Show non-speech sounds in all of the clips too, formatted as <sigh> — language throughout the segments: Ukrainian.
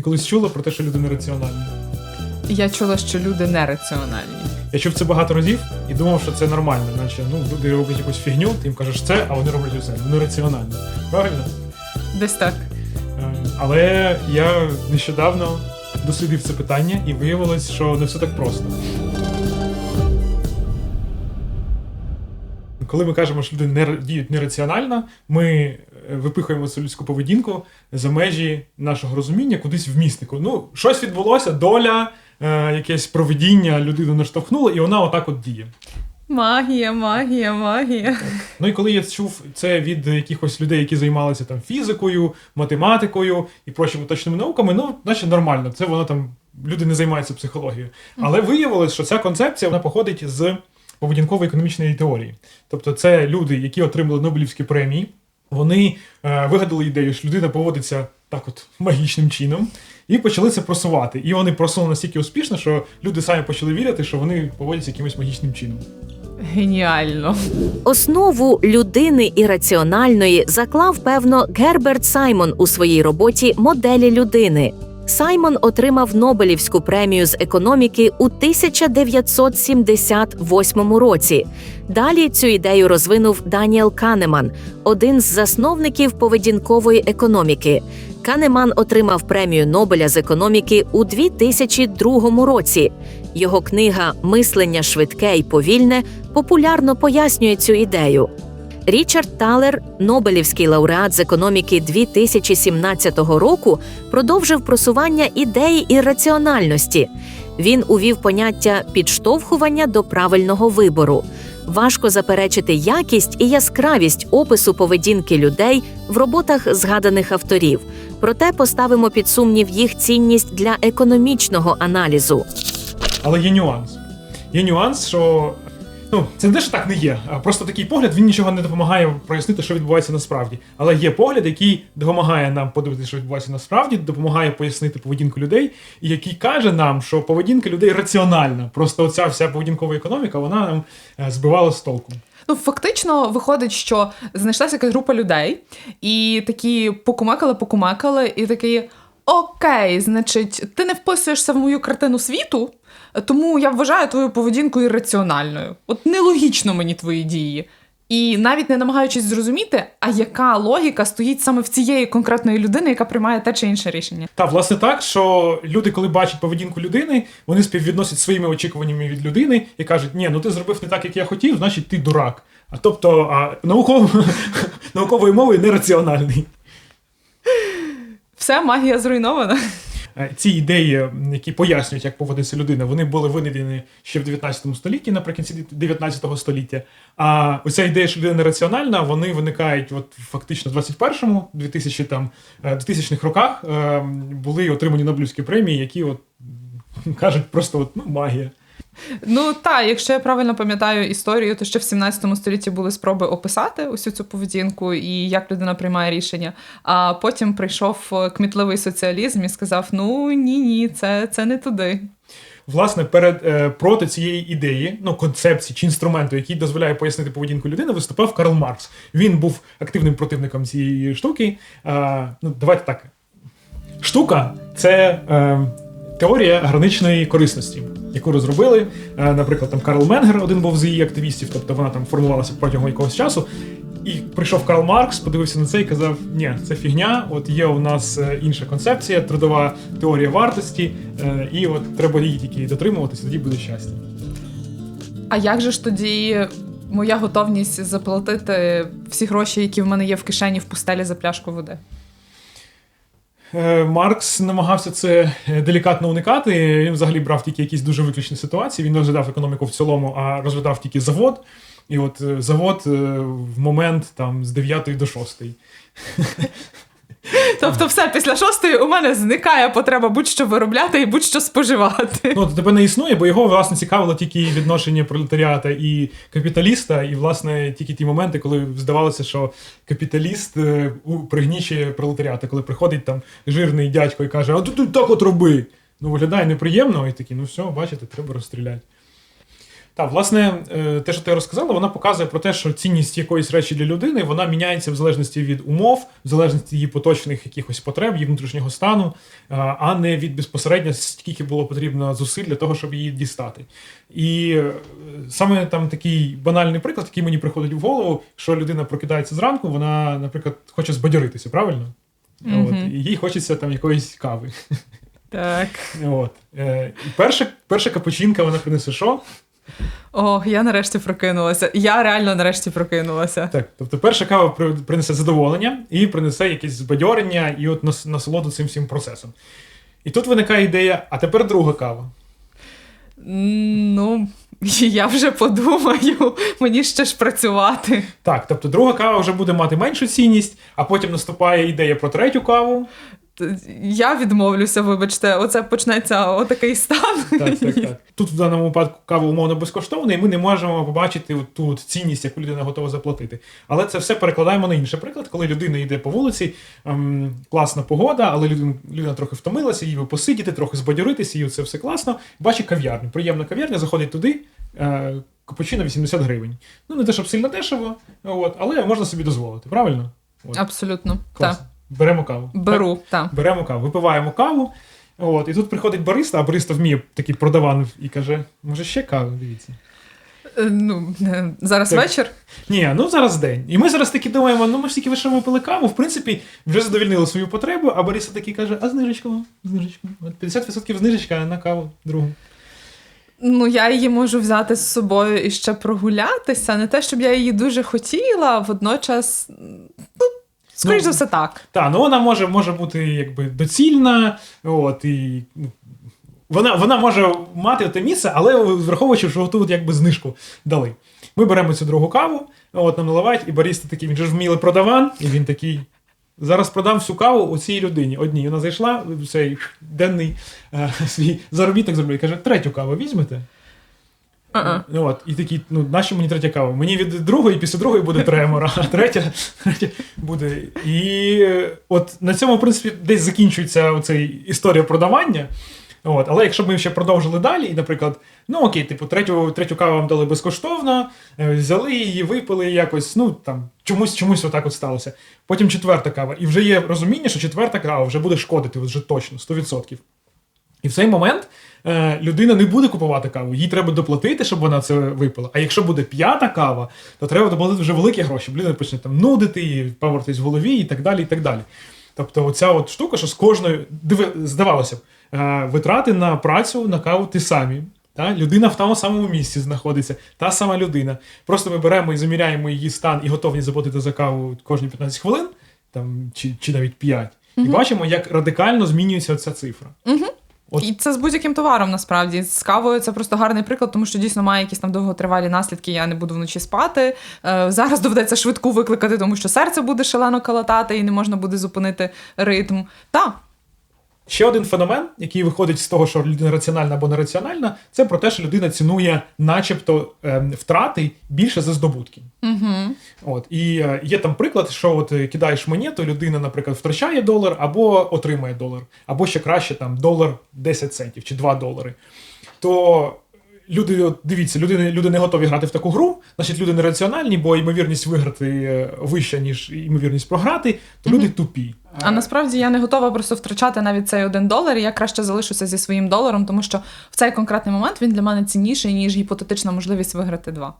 Ти колись чула про те, що люди нераціональні? Я чула, що люди нераціональні. Я чув це багато разів і думав, що це нормально, наче ну люди роблять якусь фігню, ти їм кажеш це, а вони роблять усе. Вони раціонально. Правильно? Десь так. Е, Але я нещодавно дослідив це питання і виявилось, що не все так просто. Коли ми кажемо, що люди не діють нераціонально, ми е, випихуємо цю людську поведінку за межі нашого розуміння кудись в містику. Ну, щось відбулося, доля, е, якесь проведіння людину наштовхнуло, і вона отак от діє. Магія, магія, магія. Ну і коли я чув це від якихось людей, які займалися там фізикою, математикою і прочими точними науками, ну, наче нормально, це воно там люди не займаються психологією. Але виявилось, що ця концепція вона походить з поведінково-економічної теорії. Тобто, це люди, які отримали Нобелівські премії, вони е, вигадали ідею, що людина поводиться так, от магічним чином, і почали це просувати. І вони просунули настільки успішно, що люди самі почали вірити, що вони поводяться якимось магічним чином. Геніально. Основу людини ірраціональної заклав певно Герберт Саймон у своїй роботі Моделі людини. Саймон отримав Нобелівську премію з економіки у 1978 році. Далі цю ідею розвинув Даніел Канеман, один з засновників поведінкової економіки. Канеман отримав премію Нобеля з економіки у 2002 році. Його книга Мислення швидке і повільне популярно пояснює цю ідею. Річард Талер, Нобелівський лауреат з економіки 2017 року, продовжив просування ідеї ірраціональності. Він увів поняття підштовхування до правильного вибору. Важко заперечити якість і яскравість опису поведінки людей в роботах згаданих авторів. Проте поставимо під сумнів їх цінність для економічного аналізу. Але є нюанс. Є нюанс, що ну, це не те, що так не є. Просто такий погляд він нічого не допомагає прояснити, що відбувається насправді. Але є погляд, який допомагає нам подивитися, що відбувається насправді, допомагає пояснити поведінку людей, і який каже нам, що поведінка людей раціональна. Просто оця вся поведінкова економіка, вона нам е, збивала з толку. Ну, фактично виходить, що знайшлася якась група людей, і такі покумекали, покумекали, і такі: Окей, значить, ти не вписуєшся в мою картину світу, тому я вважаю твою поведінку ірраціональною. От нелогічно мені твої дії. І навіть не намагаючись зрозуміти, а яка логіка стоїть саме в цієї конкретної людини, яка приймає те чи інше рішення. Та, власне, так, що люди, коли бачать поведінку людини, вони співвідносять своїми очікуваннями від людини і кажуть, ні, ну ти зробив не так, як я хотів, значить ти дурак. А тобто, а, науково, <laughs> науковою мовою нераціональний. Все, магія зруйнована. Е, Ці ідеї, які пояснюють, як поводиться людина, вони були винайдені ще в 19 столітті, наприкінці 19 століття. А оця ідея, що людина нераціональна, вони виникають от фактично в 21-му, 2000 там, е, 2000-х роках е, були отримані Нобелівські премії, які от кажуть просто от, ну, магія. Ну так, якщо я правильно пам'ятаю історію, то ще в 17 столітті були спроби описати усю цю поведінку і як людина приймає рішення. А потім прийшов е, кмітливий соціалізм і сказав: Ну ні, ні, це, це не туди. Власне, перед е, проти цієї ідеї, ну концепції чи інструменту, який дозволяє пояснити поведінку людини, виступав Карл Маркс. Він був активним противником цієї штуки. Е, ну, давайте так. Штука це е, теорія граничної корисності, яку розробили. Е, наприклад, там Карл Менгер, один був з її активістів, тобто вона там формувалася протягом якогось часу. І прийшов Карл Маркс, подивився на це і казав: ні, це фігня. От є у нас е, інша концепція, трудова теорія вартості, е, і от треба її тільки дотримуватися, тоді буде щастя. А як же ж тоді моя готовність заплатити всі гроші, які в мене є в кишені в пустелі за пляшку води? Е, Маркс намагався це е, делікатно уникати. Він взагалі брав тільки якісь дуже виключні ситуації. Він не розглядав економіку в цілому, а розглядав тільки завод. І от е, завод в момент там з 9 до 6. Тобто, все після шостої у мене зникає потреба будь-що виробляти і будь-що споживати. Ну, тебе не існує, бо його власне цікавило тільки відношення пролетаріата і капіталіста, і власне тільки ті моменти, коли здавалося, що капіталіст е, пригнічує пролетаріата, коли приходить там жирний дядько і каже: А тут так от роби. Ну, виглядає неприємно, і такий, ну все, бачите, треба розстріляти. Так, власне, е, те, що ти розказала, вона показує про те, що цінність якоїсь речі для людини вона міняється в залежності від умов, в залежності її поточних якихось потреб, її внутрішнього стану, а- а не від безпосередньо скільки було потрібно зусиль для того, щоб її дістати. І е, саме там такий банальний приклад, який мені приходить в голову, що людина прокидається зранку, вона, наприклад, хоче збадьоритися, правильно? Мгм. От, і їй хочеться там якоїсь кави. Так. От. Е, перша, перша капучинка вона принесе що? Ох, я нарешті прокинулася. Я реально нарешті прокинулася. Так, тобто перша кава принесе задоволення і принесе якесь збадьорення і от насолоду цим всім процесом. І тут виникає ідея, а тепер друга кава. Ну, <laughs> я вже подумаю, мені ще ж працювати. Так, тобто друга кава вже буде мати меншу цінність, а потім наступає ідея про третю каву. Я відмовлюся, вибачте, оце почнеться отакий стан. Так, так, так. <laughs> Тут в даному випадку кава умовно безкоштовна, і ми не можемо побачити ту цінність, яку людина готова заплатити. Але це все перекладаємо на інший приклад, коли людина йде по вулиці, ем, класна погода, але людина, людина трохи втомилася, їй посидіти, трохи збадьоритися, їй це все класно. Бачить кав'ярню. Приємна кав'ярня, заходить туди. Е, Капучино 80 гривень. Ну, не те, щоб сильно дешево, от, але можна собі дозволити, правильно? От, Абсолютно. Так. Беремо каву. Беру, так. Беремо каву, випиваємо каву. От, і тут приходить бариста, а бариста вміє такий продаван і каже: може ще каву, дивіться. Е, Ну, е, зараз Так. вечір. Ні, ну зараз день. І ми зараз таки думаємо, ну ми ж тільки лише випили каву, в принципі, вже задовільнили свою потребу, а бариста такий каже, а знижечку, знижечку. От 50% знижечка на каву другу. Ну, я її можу взяти з собою і ще прогулятися. Не те, щоб я її дуже хотіла, водночас, ну, скоріш Ну, за все, так. Так, ну вона може, може бути якби доцільна, от, і ну, вона, вона може мати те місце, але враховуючи, що тут якби знижку дали. Ми беремо цю другу каву, от нам наливають, і баріста такий, він же ж вмілий продаван, і він такий. Зараз продам всю каву цій людині. Одній. Вона зайшла цей денний е, свій заробіток зробила і каже: третю каву візьмете? А-а. Ну, От, і такий, ну, нащо мені третя кава? Мені від другої, після другої буде тремор, а третя, третя буде. І е, от на цьому, в принципі, десь закінчується оцей історія продавання. От, але якщо б ми ще продовжили далі, і, наприклад, ну окей, типу, третю, третю каву вам дали безкоштовно, е, взяли її, випили якось, ну там чомусь, чомусь отак от сталося. Потім четверта кава. І вже є розуміння, що четверта кава вже буде шкодити, вже точно, 100%. І в цей момент людина не буде купувати каву, їй треба доплатити, щоб вона це випила. А якщо буде п'ята кава, то треба доплатити вже великі гроші. бо Людина почне там нудити, і пам'ятатись в голові і так далі. і так далі. Тобто, оця от штука, що з кожною диви, здавалося б, е, витрати на працю на каву ті самі. Та? Людина в тому самому місці знаходиться, та сама людина. Просто ми беремо і заміряємо її стан і готовність заплатити за каву кожні 15 хвилин, там, чи, чи навіть 5. І бачимо, як радикально змінюється ця цифра. От. І це з будь-яким товаром насправді. З кавою це просто гарний приклад, тому що дійсно має якісь там довготривалі наслідки. Я не буду вночі спати. Е, зараз доведеться швидку викликати, тому що серце буде шалено калатати і не можна буде зупинити ритм. Та Ще один феномен, який виходить з того, що людина раціональна або нераціональна, це про те, що людина цінує, начебто, ем, втрати більше за здобутки. угу. От і е, є там приклад, що от е, кидаєш монету, людина, наприклад, втрачає долар або отримає долар, або ще краще там долар 10 центів чи 2 долари. То люди, от, дивіться, люди, люди не готові грати в таку гру, значить люди нераціональні, бо ймовірність виграти е, вища, ніж ймовірність програти, то люди тупі. А насправді я не готова просто втрачати навіть цей один долар. і Я краще залишуся зі своїм доларом, тому що в цей конкретний момент він для мене цінніший, ніж гіпотетична можливість виграти два.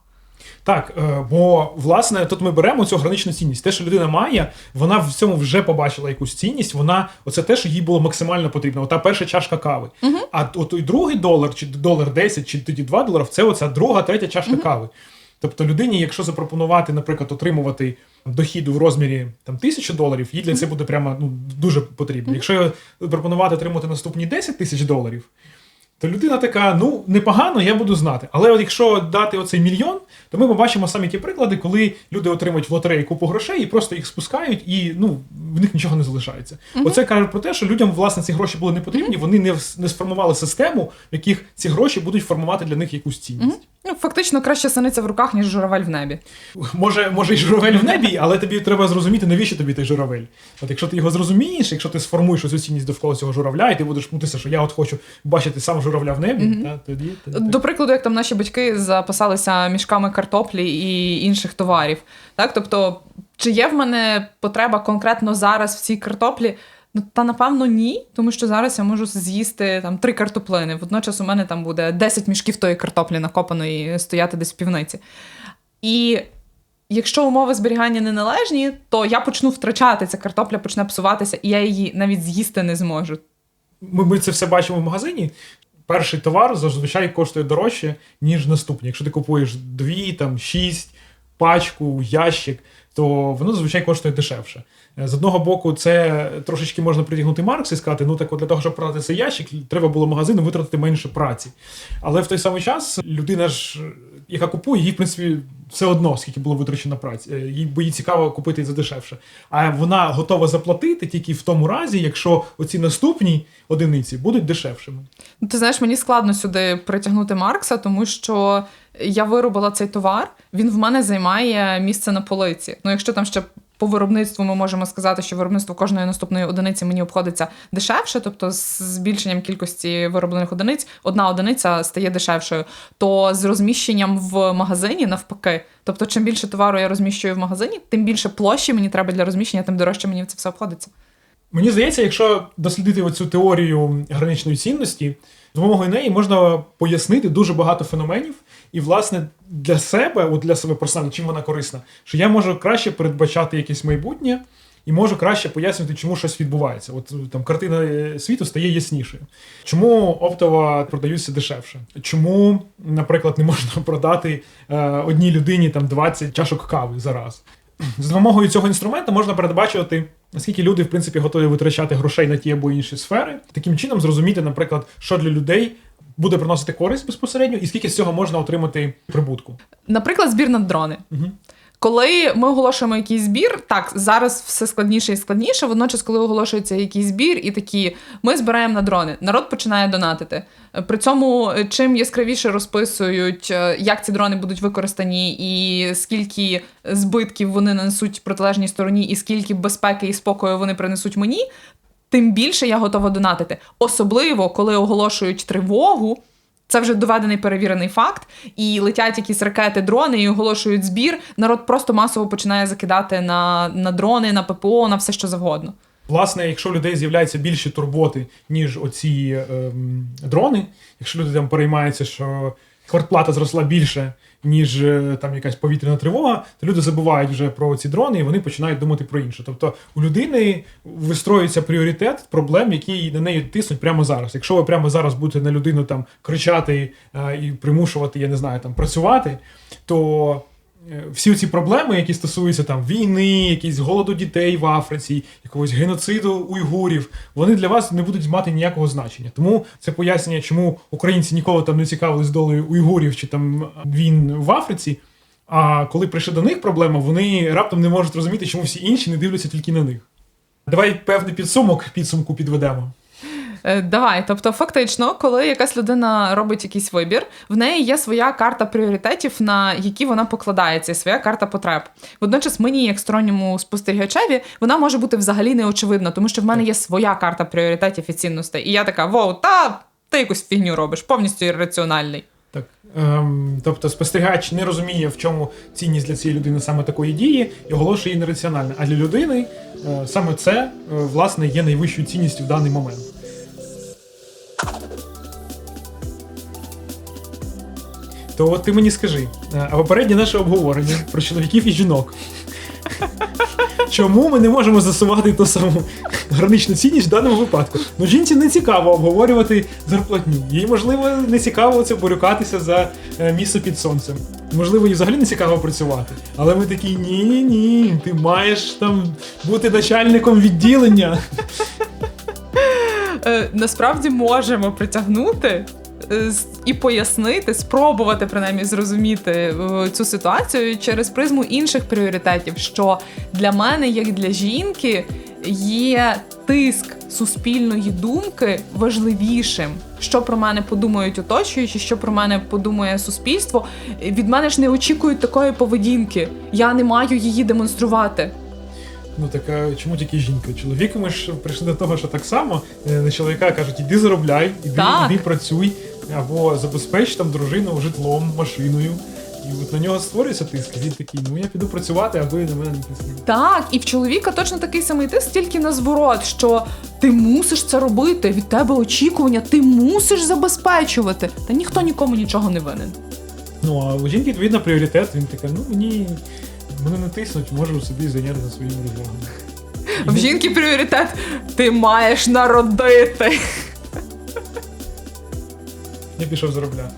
Так, е, бо власне тут ми беремо цю граничну цінність. Те, що людина має, вона в цьому вже побачила якусь цінність. Вона оце те, що їй було максимально потрібно. Ота перша чашка кави. А от той другий долар, чи долар 10, чи тоді 2 доларів, це оця друга, третя чашка кави. Тобто людині, якщо запропонувати, наприклад, отримувати дохід в розмірі там тисячу доларів, їй для цього буде прямо ну дуже потрібно. Якщо пропонувати отримати наступні 10 тисяч доларів. То людина така, ну непогано, я буду знати. Але от якщо дати оцей мільйон, то ми побачимо самі ті приклади, коли люди отримують в лотереї купу грошей і просто їх спускають, і ну в них нічого не залишається. Оце каже про те, що людям власне ці гроші були не потрібні, вони не, не сформували систему, в яких ці гроші будуть формувати для них якусь цінність. Ну, фактично краще синиця в руках, ніж журавель в небі. Може, може, і журавель в небі, але тобі треба зрозуміти, навіщо тобі той журавель. От якщо ти його зрозумієш, якщо ти сформуєш оцю цінність довкола цього журавля, і ти будеш мутися, що я от хочу бачити сам журавля в небі, Мгм. та, тоді, тоді так. До прикладу, як там наші батьки запасалися мішками картоплі і інших товарів. Так, тобто, чи є в мене потреба конкретно зараз в цій картоплі? Ну, та напевно ні, тому що зараз я можу з'їсти там три картоплини. Водночас у мене там буде 10 мішків тої картоплі накопаної стояти десь в півниці. І якщо умови зберігання неналежні, то я почну втрачати, ця картопля почне псуватися, і я її навіть з'їсти не зможу. Ми, ми це все бачимо в магазині. Перший товар зазвичай коштує дорожче, ніж наступний. Якщо ти купуєш дві, там, шість, пачку, ящик, то воно зазвичай коштує дешевше. З одного боку, це трошечки можна притягнути Маркс і сказати, ну так от для того, щоб продати цей ящик, треба було магазину витратити менше праці. Але в той самий час людина ж, яка купує, їй, в принципі, все одно, скільки було витрачено праці. Е, Їй бо їй цікаво купити за дешевше. А вона готова заплатити тільки в тому разі, якщо оці наступні одиниці будуть дешевшими. Ну, Ти знаєш, мені складно сюди притягнути Маркса, тому що я виробила цей товар, він в мене займає місце на полиці. Ну, якщо там ще по виробництву ми можемо сказати, що виробництво кожної наступної одиниці мені обходиться дешевше, тобто з збільшенням кількості вироблених одиниць одна одиниця стає дешевшою. То з розміщенням в магазині навпаки, тобто, чим більше товару я розміщую в магазині, тим більше площі мені треба для розміщення, тим дорожче мені це все обходиться. Мені здається, якщо дослідити оцю теорію граничної цінності, з допомогою неї можна пояснити дуже багато феноменів, і, власне, для себе, от для себе персонально, чим вона корисна, що я можу краще передбачати якесь майбутнє і можу краще пояснити, чому щось відбувається. От там картина е, світу стає яснішою. Чому оптово продаються дешевше? Чому, наприклад, не можна <laughs> продати е, одній людині там 20 чашок кави за раз? З допомогою цього інструменту можна передбачувати, наскільки люди, в принципі, готові витрачати грошей на ті або інші сфери. Таким чином зрозуміти, наприклад, що для людей буде приносити користь безпосередньо, і скільки з цього можна отримати прибутку. Наприклад, збір на дрони. Угу. Коли ми оголошуємо якийсь збір, так зараз все складніше і складніше. Водночас, коли оголошується якийсь збір, і такі ми збираємо на дрони, народ починає донатити. При цьому е, чим яскравіше розписують, е, як ці дрони будуть використані, і скільки збитків вони нанесуть протилежній стороні, і скільки безпеки і спокою вони принесуть мені. Тим більше я готова донатити, особливо коли оголошують тривогу. Це вже доведений перевірений факт, і летять якісь ракети, дрони і оголошують збір. Народ просто масово починає закидати на, на дрони, на ППО, на все що завгодно. Власне, якщо у людей з'являються більші турботи, ніж оці ем, дрони, якщо люди там переймаються, що квартплата зросла більше, ніж е, там якась повітряна тривога, то люди забувають вже про ці дрони і вони починають думати про інше. Тобто у людини вистроюється пріоритет проблем, які на неї тиснуть прямо зараз. Якщо ви прямо зараз будете на людину там кричати е, і примушувати, я не знаю, там працювати, то всі ці проблеми, які стосуються там війни, якісь голоду дітей в Африці, якогось геноциду уйгурів, вони для вас не будуть мати ніякого значення. Тому це пояснює, чому українці ніколи там не цікавились долею уйгурів чи там війн в Африці. А коли прийшли до них проблема, вони раптом не можуть розуміти, чому всі інші не дивляться тільки на них. Давай певний підсумок підсумку підведемо. Е, Давай, тобто, фактично, коли якась людина робить якийсь вибір, в неї є своя карта пріоритетів, на які вона покладається, і своя карта потреб. Водночас, мені, як сторонньому спостерігачеві, вона може бути взагалі неочевидна, тому що в мене є своя карта пріоритетів і цінностей. І я така: воу, та ти якусь фігню робиш, повністю ірраціональний. Так, ем, тобто спостерігач не розуміє, в чому цінність для цієї людини саме такої дії, і оголошує її нераціонально. А для людини е, саме це е, власне є найвищою цінністю в даний момент. То от ти мені скажи, е, а попереднє наше обговорення про чоловіків і жінок. Чому ми не можемо засувати ту саму граничну цінність в даному випадку? Ну, жінці не цікаво обговорювати зарплатню. Їй, можливо, не цікаво це борюкатися за е, місце під сонцем. Можливо, їй взагалі не цікаво працювати. Але ми такі: ні, ні, ти маєш там бути начальником відділення. Е, насправді можемо притягнути. Е, І пояснити, спробувати принаймні зрозуміти е, цю ситуацію через призму інших пріоритетів, що для мене, як для жінки, є тиск суспільної думки важливішим. Що про мене подумають оточуючі, що про мене подумає суспільство. Від мене ж не очікують такої поведінки. Я не маю її демонструвати. Ну така чому тільки жінка? Чоловіки ми ж прийшли до того, що так само е, на чоловіка кажуть, іди заробляй, іди, іди працюй, або забезпеч там дружину житлом, машиною. І от на нього створюється тиск. Він такий, ну я піду працювати, аби на мене не тиснули. Так, і в чоловіка точно такий самий тиск, тільки на зворот, що ти мусиш це робити, від тебе очікування, ти мусиш забезпечувати. Та ніхто нікому нічого не винен. Ну а у жінки відповідно пріоритет. Він такий, ну мені мене не тиснуть, можу собі зайнятися своїми розвагом. В жінки пріоритет ти маєш народити. Я пішов заробляти.